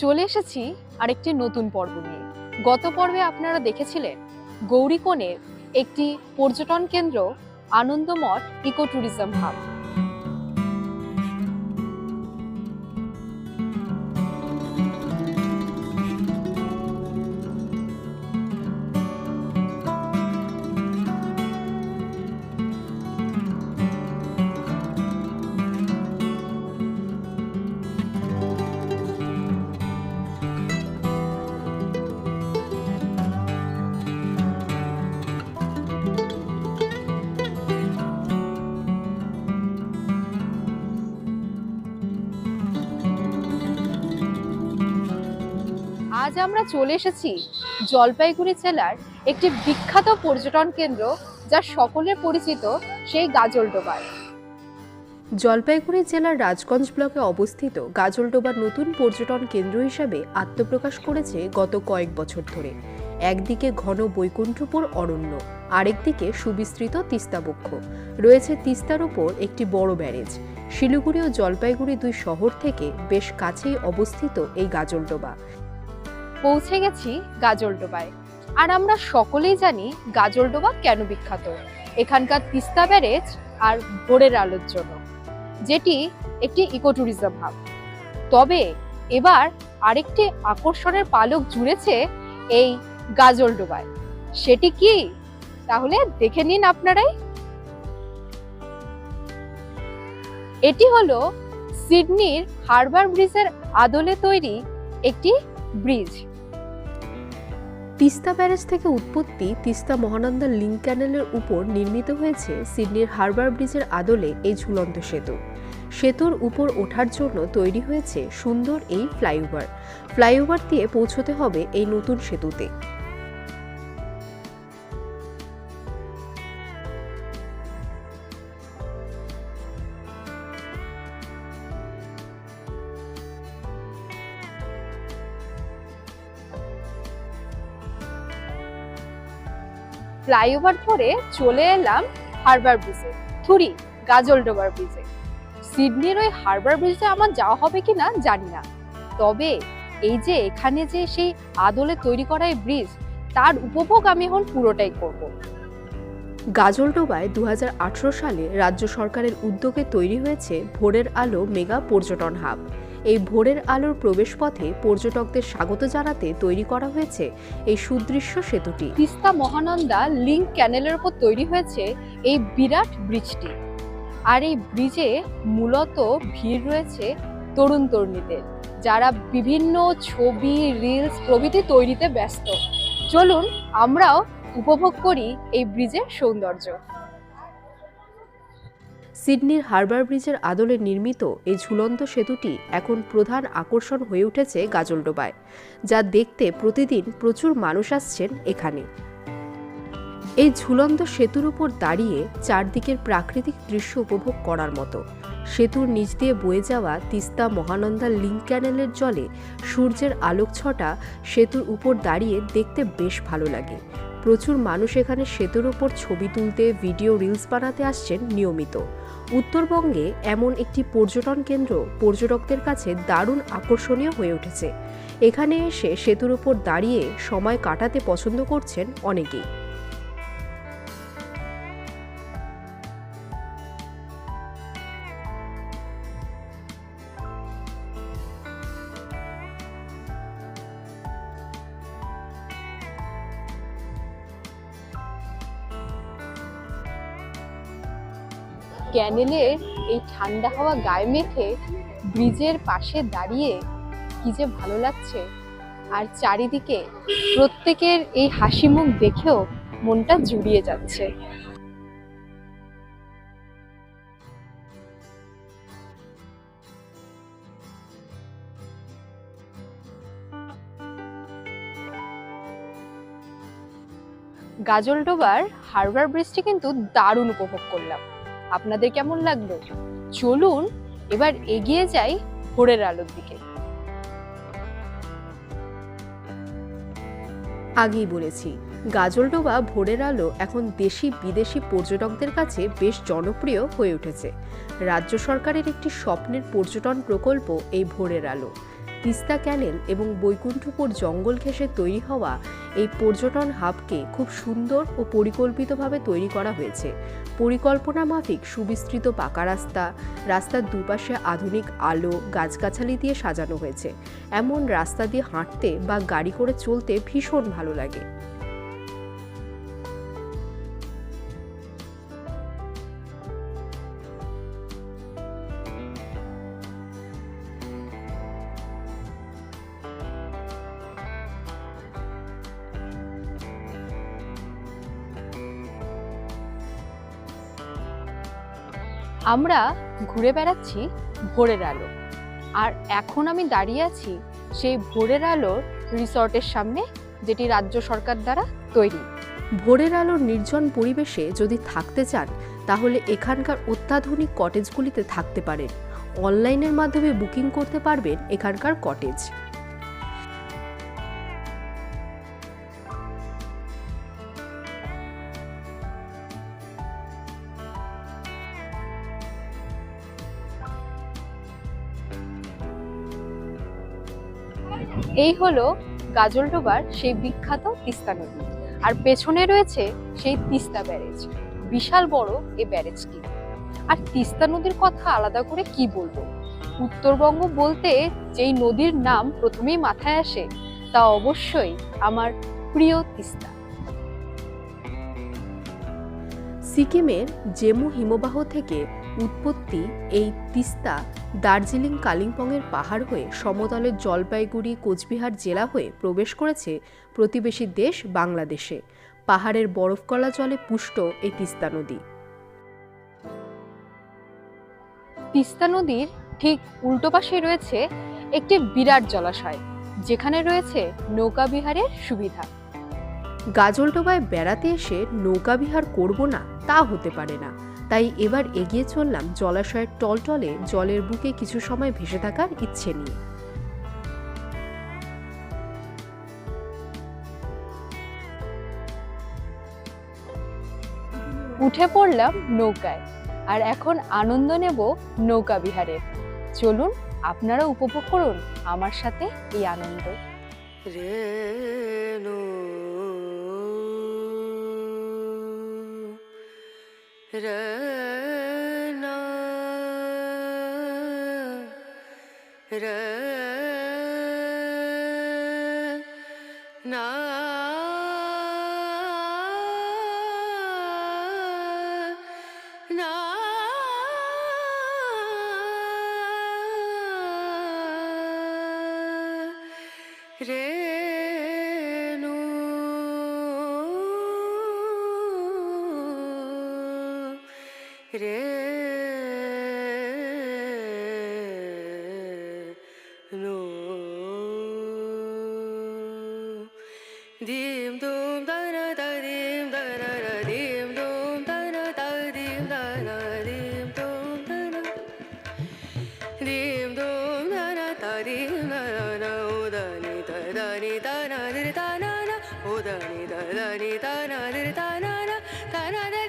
চলে এসেছি আরেকটি নতুন পর্ব নিয়ে। গত পর্বে আপনারা দেখেছিলেন গৌরীকোণের একটি পর্যটন কেন্দ্র আনন্দমঠ ইকো ট্যুরিজম হাব। আজ আমরা চলে এসেছি জলপাইগুড়ি জেলার একটি বিখ্যাত পর্যটন কেন্দ্র যা সকলে পরিচিত, সেই গাজলডোবায় জলপাইগুড়ি জেলার রাজগঞ্জ ব্লকে অবস্থিত গাজলডোবা নতুন পর্যটন কেন্দ্র হিসাবে আত্মপ্রকাশ করেছে গত কয়েক বছর ধরে। একদিকে ঘন বৈকুণ্ঠপুর অরণ্য, আরেকদিকে সুবিস্তৃত তিস্তাবক্ষ রয়েছে তিস্তার উপর একটি বড় ব্যারেজ। শিলিগুড়ি ও জলপাইগুড়ি দুই শহর থেকে বেশ কাছেই অবস্থিত এই গাজলডোবা পৌঁছে গেছি গাজলডোবায় আর আমরা সকলেই জানি গাজলডোবা কেন বিখ্যাত। এখানকার তিস্তা ব্যারেজ আর ভোরের আলোর জন্য, যেটি একটি ইকো ট্যুরিজম হাব। তবে এবার আরেকটি আকর্ষণের পালক জুড়েছে এই গাজলডোবায় সেটি কি? তাহলে দেখে নিন আপনারাই। এটি হলো সিডনির হারবার ব্রিজের আদলে তৈরি একটি ব্রিজ। তিস্তা ব্যারেজ থেকে উৎপত্তি তিস্তা মহানন্দা লিঙ্ক ক্যানেলের উপর নির্মিত হয়েছে সিডনির হারবার ব্রিজের আদলে এই ঝুলন্ত সেতু। সেতুর উপর ওঠার জন্য তৈরি হয়েছে সুন্দর এই ফ্লাইওভার। ফ্লাইওভার দিয়ে পৌঁছতে হবে এই নতুন সেতুতে। ফ্লাইওভার ধরে চলে এলাম হারবার ব্রিজে। থুরি গাজলডোবার ব্রিজে। সিডনির ওই হারবার ব্রিজে আমার যাওয়া হবে কি না জানি না। তবে এই যে এখানে যে সেই আদলে তৈরি করা ব্রিজ, তার উপভোগ আমি এখন পুরোটাই করব। গাজলডোবায় দু হাজার আঠারো সালে রাজ্য সরকারের উদ্যোগে তৈরি হয়েছে ভোরের আলো মেগা পর্যটন হাব। এই ভোরের আলোর প্রবেশপথে পর্যটকদের স্বাগত জানাতে তৈরি করা হয়েছে এই সুদৃশ্য সেতুটি। তিস্তা মহানন্দা লিঙ্ক ক্যানেলের উপর তৈরি হয়েছে এই বিরাট ব্রিজটি। আর এই ব্রিজে মূলত ভিড় রয়েছে তরুণ তরুণীদের, যারা বিভিন্ন ছবি রিলস প্রভৃতি তৈরিতে ব্যস্ত। চলুন আমরাও উপভোগ করি এই ব্রিজের সৌন্দর্য। সিডনির হারবার ব্রিজের আদলে নির্মিত এই ঝুলন্ত সেতুটি এখন প্রধান আকর্ষণ হয়ে উঠেছে গাজলডোবায়, যা দেখতে প্রতিদিন প্রচুর মানুষ আসছেন এখানে। এই ঝুলন্ত সেতুর উপর দাঁড়িয়ে চারদিকের প্রাকৃতিক দৃশ্য উপভোগ করার মতো। সেতুর নিচ দিয়ে বয়ে যাওয়া তিস্তা মহানন্দা লিঙ্ক ক্যানেলের জলে সূর্যের আলোক ছটা সেতুর উপর দাঁড়িয়ে দেখতে বেশ ভালো লাগে। প্রচুর মানুষ এখানে সেতুর উপর ছবি তুলতে, ভিডিও রিলস বানাতে আসছেন নিয়মিত। উত্তরবঙ্গে এমন একটি পর্যটন কেন্দ্র পর্যটকদের কাছে দারুণ আকর্ষণীয় হয়ে উঠেছে। এখানে এসে সেতুর উপর দাঁড়িয়ে সময় কাটাতে পছন্দ করছেন অনেকেই। ক্যানেলের এই ঠান্ডা হাওয়া গায়ে মেখে ব্রিজের পাশে দাঁড়িয়ে কি যে ভালো লাগছে। আর চারিদিকে প্রত্যেকের এই হাসি মুখ দেখেও মনটা জুড়িয়ে যাচ্ছে। গাজলডোবার হারবার ব্রিজটি কিন্তু দারুণ উপভোগ করলাম। আপনাদের কেমন লাগল? চলুন, এবার এগিয়ে যাই ভোরের আলোর দিকে। আগেই বলেছি গাজলডোবা ভোরের আলো এখন দেশি বিদেশি পর্যটকদের কাছে বেশ জনপ্রিয় হয়ে উঠেছে। রাজ্য সরকারের একটি স্বপ্নের পর্যটন প্রকল্প এই ভোরের আলো। তিস্তা ক্যানেল এবং বৈকুণ্ঠপুর জঙ্গল ঘেঁষে তৈরি হওয়া এই পর্যটন হাবকে খুব সুন্দর ও পরিকল্পিতভাবে তৈরি করা হয়েছে। পরিকল্পনা মাফিক সুবিস্তৃত পাকা রাস্তা, রাস্তার দুপাশে আধুনিক আলো, গাছগাছালি দিয়ে সাজানো হয়েছে। এমন রাস্তা দিয়ে হাঁটতে বা গাড়ি করে চলতে ভীষণ ভালো লাগে। আমরা ঘুরে বেড়াচ্ছি ভোরের আলো। আর এখন আমি দাঁড়িয়ে আছি সেই ভোরের আলোর রিসর্টের সামনে, যেটি রাজ্য সরকার দ্বারা তৈরি। ভোরের আলোর নির্জন পরিবেশে যদি থাকতে চান, তাহলে এখানকার অত্যাধুনিক কটেজগুলিতে থাকতে পারেন। অনলাইনের মাধ্যমে বুকিং করতে পারবেন এখানকার কটেজ। এই হলো গাজলডোবার সেই বিখ্যাত তিস্তা নদী। আর পেছনে রয়েছে সেই তিস্তা ব্যারেজ, বিশাল বড় এই ব্যারেজটি আর তিস্তা নদীর কথা আলাদা করে কি বলব? উত্তরবঙ্গ বলতে যেই নদীর নাম প্রথমেই মাথায় আসে, তা অবশ্যই আমার প্রিয় তিস্তা। সিকিমের জেমু হিমবাহ থেকে উৎপত্তি এই তিস্তা দার্জিলিং কালিম্পংয়ের পাহাড় হয়ে সমতলের জলপাইগুড়ি কোচবিহার জেলা হয়ে প্রবেশ করেছে প্রতিবেশী দেশ বাংলাদেশে। পাহাড়ের বরফকলা জলে পুষ্ট এই তিস্তা নদী। তিস্তা নদীর ঠিক উল্টো পাশে রয়েছে একটি বিরাট জলাশয়, যেখানে রয়েছে নৌকা বিহারের সুবিধা। গাজলডোবায় বেড়াতে এসে নৌকা বিহার করব না তা হতে পারে না। তাই এবার এগিয়ে চললাম জলাশয়ের টলটলে জলের বুকে কিছু সময় ভেসে থাকার ইচ্ছে নিয়ে। উঠে পড়লাম নৌকায় আর এখন আনন্দ নেব নৌকা বিহারের। চলুন আপনারা উপভোগ করুন আমার সাথে এই আনন্দ। রেণু রনা রনা না রে নো dim dum da na da dim da na na dim dum da na da dim da na dim dum da na dim dum da na da dim da na na o da ni da da ni da na di da na na o da ni da da ni da na di da na na da na da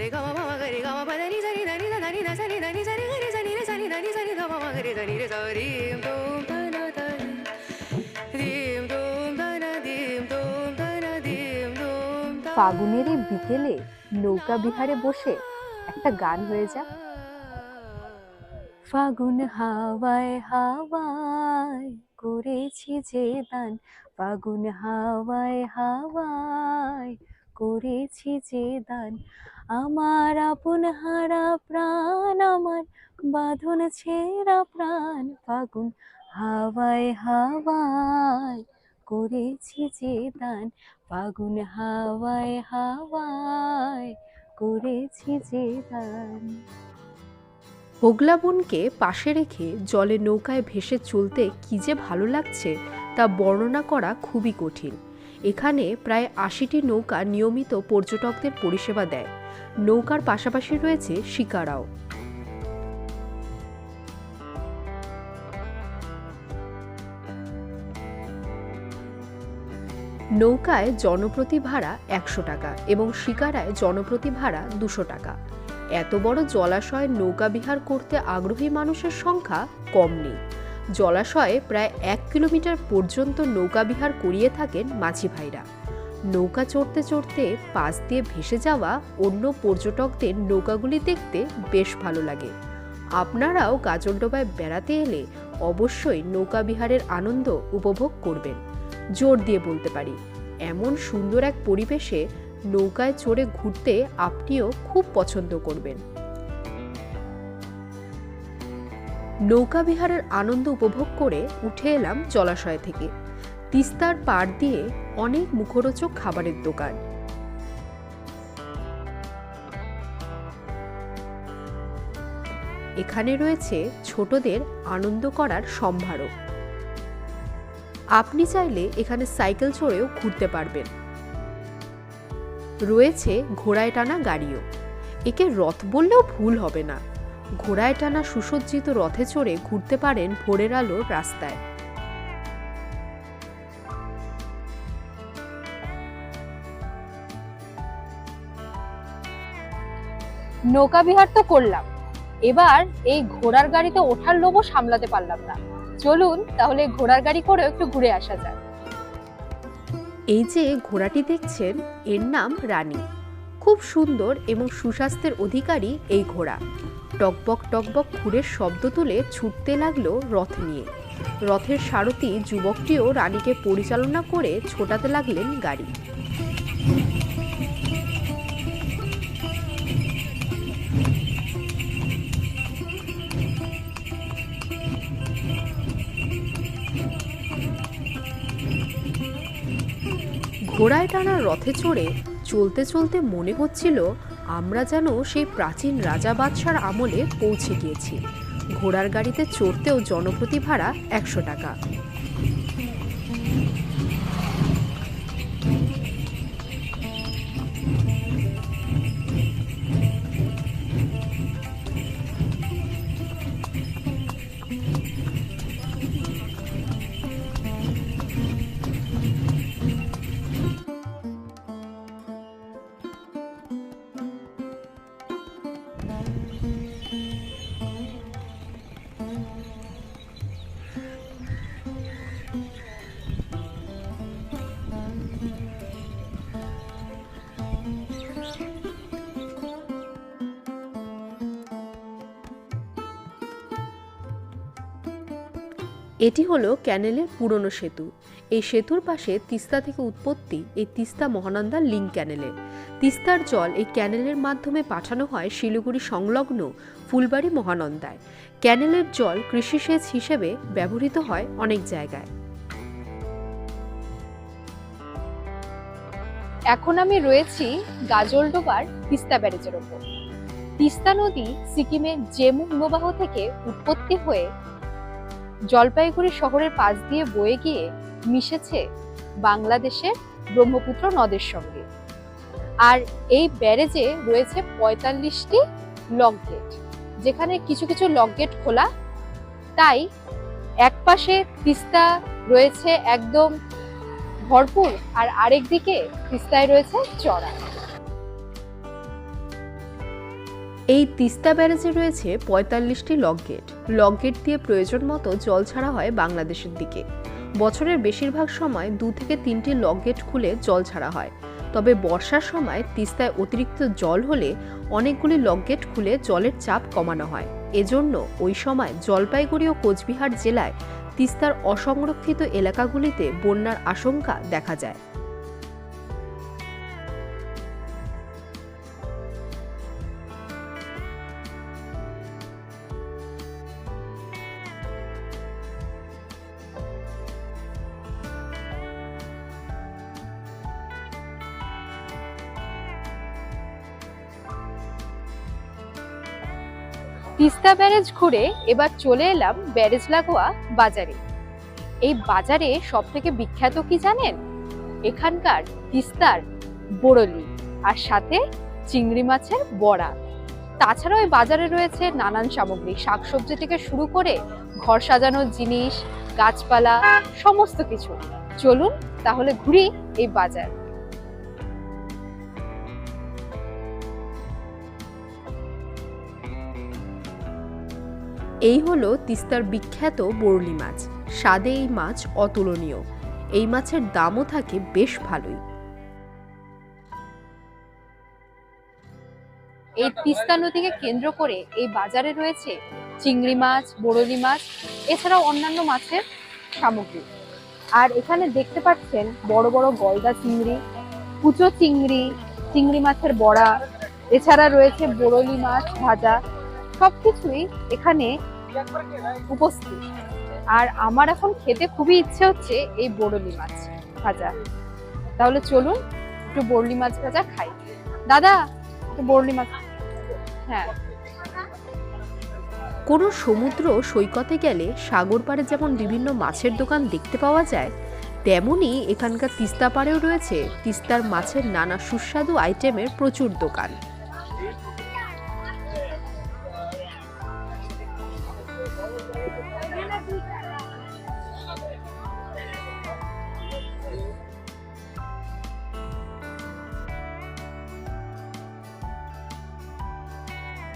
Sa re ga ma ma ma ga re ga ma pa da ni sa ni da ni da da ni da sa ni da ni sa ni ga re sa ni re sa ni da ni sa ni ga ma ma ga re da ni re sa dim dum da na da dim. Dim dum da na dim dum da na dim dum da. ফাগুনের এই বিকেলে নৌকা বিহারে বসে একটা গান হয়ে যাক ফাগুন হাওয়ায় হাওয়ায় করেছি যে দান ফাগুন হাওয়ায় হাওয়ায় করেছি যে দান আমার আপন হারা প্রাণ, আমার বাঁধন ছেঁড়া প্রাণ, ফাগুন হাওয়ায় হাওয়ায় করেছি যে দান ফাগুন হাওয়ায় হাওয়ায় করেছি যে দান হোগলা বোনকে পাশে রেখে জলে নৌকায় ভেসে চলতে কী যে ভালো লাগছে তা বর্ণনা করা খুবই কঠিন। এখানে প্রায় আশিটি নৌকা নিয়মিত পর্যটকদের পরিষেবা দেয়। নৌকার পাশাপাশি রয়েছে শিকারাও। নৌকায় জনপ্রতি ভাড়া একশো টাকা এবং শিকারায় জনপ্রতি ভাড়া দুশো টাকা। এত বড় জলাশয়ে নৌকা বিহার করতে আগ্রহী মানুষের সংখ্যা কম নেই। জলাশয়ে প্রায় এক কিলোমিটার পর্যন্ত নৌকা বিহার করিয়ে থাকেন মাঝি ভাইরা। নৌকা চড়তে চড়তে পাশ দিয়ে ভেসে যাওয়া অন্য পর্যটকদের নৌকাগুলি দেখতে বেশ ভালো লাগে। আপনারাও গাজলডোবায় বেড়াতে এলে অবশ্যই নৌকা বিহারের আনন্দ উপভোগ করবেন। জোর দিয়ে বলতে পারি, এমন সুন্দর এক পরিবেশে নৌকায় চড়ে ঘুরতে আপনিও খুব পছন্দ করবেন। নৌকা বিহারের আনন্দ উপভোগ করে উঠে এলাম জলাশয় থেকে। তিস্তার পাড় দিয়ে অনেক মুখরোচক খাবারের দোকান। এখানে রয়েছে ছোটদের আনন্দ করার সম্ভারও। আপনি চাইলে এখানে সাইকেল চড়েও ঘুরতে পারবেন। রয়েছে ঘোড়ায় টানা গাড়িও। একে রথ বললেও ভুল হবে না। ঘোড়ায় টানা সুসজ্জিত রথে চড়ে ঘুরতে পারেন ভোরের আলোর রাস্তায়। নৌকা বিহার তো করলাম। এবার এই ঘোড়ার গাড়িতে ওঠার লোভও সামলাতে পারলাম না। চলুন তাহলে ঘোড়ার গাড়ি করে একটু ঘুরে আসা যাক। এই যে ঘোড়াটি দেখছেন, এর নাম রানী। খুব সুন্দর এবং সুস্বাস্থ্যের অধিকারী এই ঘোড়া। টকবক টকবক খুরের শব্দ তুলে ছুটতে লাগল রথ নিয়ে। রথের সারথি যুবকটিও রানীকে পরিচালনা করে ছোটাতে লাগলেন গাড়ি। ঘোড়ায় টানা রথে চড়ে চলতে চলতে মনে হচ্ছিল আমরা যেন সেই প্রাচীন রাজা বাদশার আমলে পৌঁছে গিয়েছি। ঘোড়ার গাড়িতে চড়তেও জনপ্রতি ভাড়া একশো টাকা। এটি হলো ক্যানেলের পুরনো সেতু। এই সেতুর পাশে তিস্তা থেকে উৎপত্তি এই তিস্তা মহানন্দা লিঙ্ক ক্যানেলের তিস্তার জল এই ক্যানেলের মাধ্যমে পাঠানো হয় শিলিগুড়ি সংলগ্ন ফুলবাড়ি মহানন্দায়। ক্যানেলের জল কৃষিসেচ হিসেবে ব্যবহৃত হয় অনেক জায়গায়। এখন আমি রয়েছি গাজলডোবার তিস্তা ব্যারেজের ওপর। তিস্তা নদী সিকিমের জেমু হিমবাহ থেকে উৎপত্তি হয়ে জলপাইগুড়ি শহরের পাশ দিয়ে বয়ে গিয়ে মিশেছে বাংলাদেশের ব্রহ্মপুত্র নদের সঙ্গে। আর এই ব্যারেজে রয়েছে পঁয়তাল্লিশটি লক গেট, যেখানে কিছু কিছু লক গেট খোলা। তাই এক পাশে তিস্তা রয়েছে একদম ভরপুর আর আরেক দিকে তিস্তায় রয়েছে চড়া। এই তিস্তা ব্যারেজে রয়েছে পঁয়তাল্লিশটি লক গেট। লক গেট দিয়ে প্রয়োজন মতো জল ছাড়া হয় বাংলাদেশের দিকে। বছরের বেশিরভাগ সময় দু থেকে তিনটি লক গেট খুলে জল ছাড়া হয়। তবে বর্ষার সময় তিস্তায় অতিরিক্ত জল হলে অনেকগুলি লক গেট খুলে জলের চাপ কমানো হয়। এজন্য ওই সময় জলপাইগুড়ি ও কোচবিহার জেলায় তিস্তার অসংরক্ষিত এলাকাগুলিতে বন্যার আশঙ্কা দেখা যায়। তিস্তা ব্যারেজ ঘুরে এবার চলে এলাম ব্যারেজ লাগোয়া বাজারে। এই বাজারে সব থেকে বিখ্যাত কি জানেন? এখানকার তিস্তার বড়লি আর সাথে চিংড়ি মাছের বড়া। তাছাড়াও এই বাজারে রয়েছে নানান সামগ্রী, শাকসবজি থেকে শুরু করে ঘর সাজানোর জিনিস, গাছপালা, সমস্ত কিছু। চলুন তাহলে ঘুরি এই বাজার। এই হলো তিস্তার বিখ্যাত বরলি মাছ। স্বাদে এই মাছ অতুলনীয়। এই মাছের দামও থাকে বেশ ভালোই। এই তিস্তা নদীকে কেন্দ্র করে এই বাজারে রয়েছে চিংড়ি মাছ বড়লি মাছ, এছাড়াও অন্যান্য মাছের সামগ্রী। আর এখানে দেখতে পাচ্ছেন বড় বড় গলদা চিংড়ি, কুচো চিংড়ি চিংড়ি মাছের বড়া, এছাড়া রয়েছে বড়লি মাছ ভাজা সবকিছুই এখানে উপস্থিত। আর আমার এখন খেতে খুবই ইচ্ছে হচ্ছে এই বড়লি মাছ ভাজা। তাহলে চলুন একটু বড়লি মাছ ভাজা খাই। দাদা, একটু বড়লি মাছ হ্যাঁ। কোনো সমুদ্র সৈকতে গেলে সাগর পাড়ে যেমন বিভিন্ন মাছের দোকান দেখতে পাওয়া যায় তেমনই এখানকার তিস্তা পাড়েও রয়েছে তিস্তার মাছের নানা সুস্বাদু আইটেমের প্রচুর দোকান।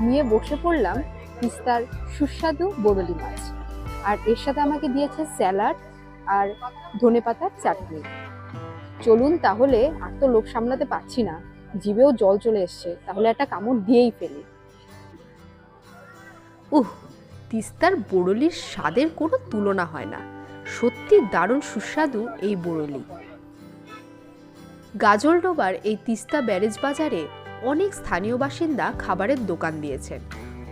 নিয়ে বসে পড়লাম তিস্তার সুস্বাদু বরলি মাছ। আর এর সাথে আমাকে দিয়েছে স্যালাড আর ধনেপাতার চাটনি। চলুন তাহলে, আর তো লোক সামলাতে পারছি না। জিভেও জল চলে এসছে, তাহলে একটা কামড় দিয়েই ফেলি। উহ, তিস্তার বড়লির স্বাদের কোনো তুলনা হয় না। সত্যি দারুণ সুস্বাদু এই বড়লি গাজলডোবার এই তিস্তা ব্যারেজ বাজারে অনেক স্থানীয় বাসিন্দা খাবারের দোকান দিয়েছেন।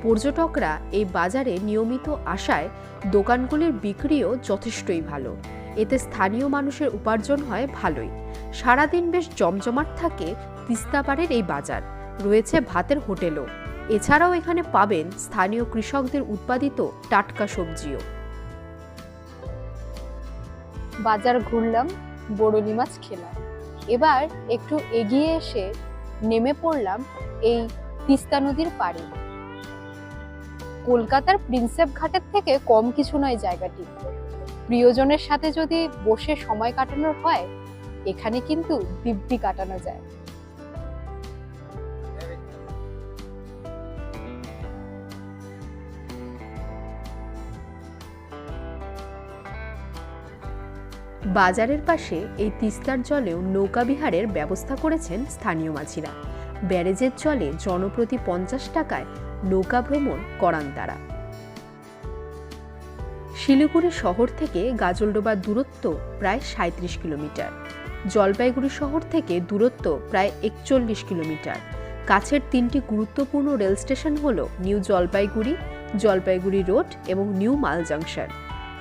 পর্যটকরা এই বাজারে নিয়মিত আসায় দোকানগুলির বিক্রিও যথেষ্টই ভালো। এতে স্থানীয় মানুষের উপার্জন হয় ভালোই। সারাদিন বেশ জমজমাট থাকে তিস্তাপাড়ের এই বাজার। রয়েছে ভাতের হোটেলও। এছাড়াও এখানে পাবেন স্থানীয় কৃষকদের উৎপাদিত টাটকা সবজিও। বাজার ঘুরলাম বড়লি মাছ খেলাম। এবার একটু এগিয়ে এসে নেমে পড়লাম এই তিস্তা নদীর পাড়ে। কলকাতার প্রিন্সেপ ঘাটের থেকে কম কিছু নয় জায়গাটি। প্রিয়জনের সাথে যদি বসে সময় কাটানোর হয়, এখানে কিন্তু দিব্যি কাটানো যায়। বাজারের পাশে এই তিস্তার জলেও নৌকা বিহারের ব্যবস্থা করেছেন স্থানীয় মাঝিরা। ব্যারেজের জলে জনপ্রতি পঞ্চাশ টাকায় নৌকা ভ্রমণ করান তারা। শিলিগুড়ি শহর থেকে গাজলডোবার দূরত্ব প্রায় সাঁত্রিশ কিলোমিটার। জলপাইগুড়ি শহর থেকে দূরত্ব প্রায় একচল্লিশ কিলোমিটার। কাছের তিনটি গুরুত্বপূর্ণ রেল স্টেশন হল নিউ জলপাইগুড়ি জলপাইগুড়ি রোড এবং নিউ মাল জাংশন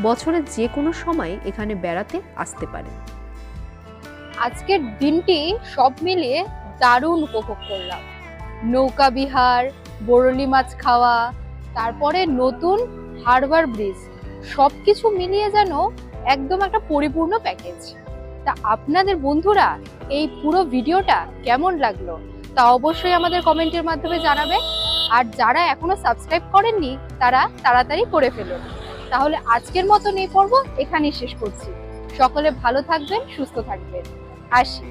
বছরের যে কোনো সময় এখানে বেড়াতে আসতে পারে। আজকের দিনটি সব মিলিয়ে দারুণ উপভোগ করলাম। নৌকা বিহার, বরলি মাছ খাওয়া, তারপরে নতুন হারবার ব্রিজ সব কিছু মিলিয়ে যেন একদম একটা পরিপূর্ণ প্যাকেজ তা আপনাদের বন্ধুরা, এই পুরো ভিডিওটা কেমন লাগল তা অবশ্যই আমাদের কমেন্টের মাধ্যমে জানাবে আর যারা এখনও সাবস্ক্রাইব করেননি, তারা তাড়াতাড়ি করে ফেলুন। তাহলে আজকের মতন এই পর্ব এখানেই শেষ করছি। সকলে ভালো থাকবেন সুস্থ থাকবেন। আসি।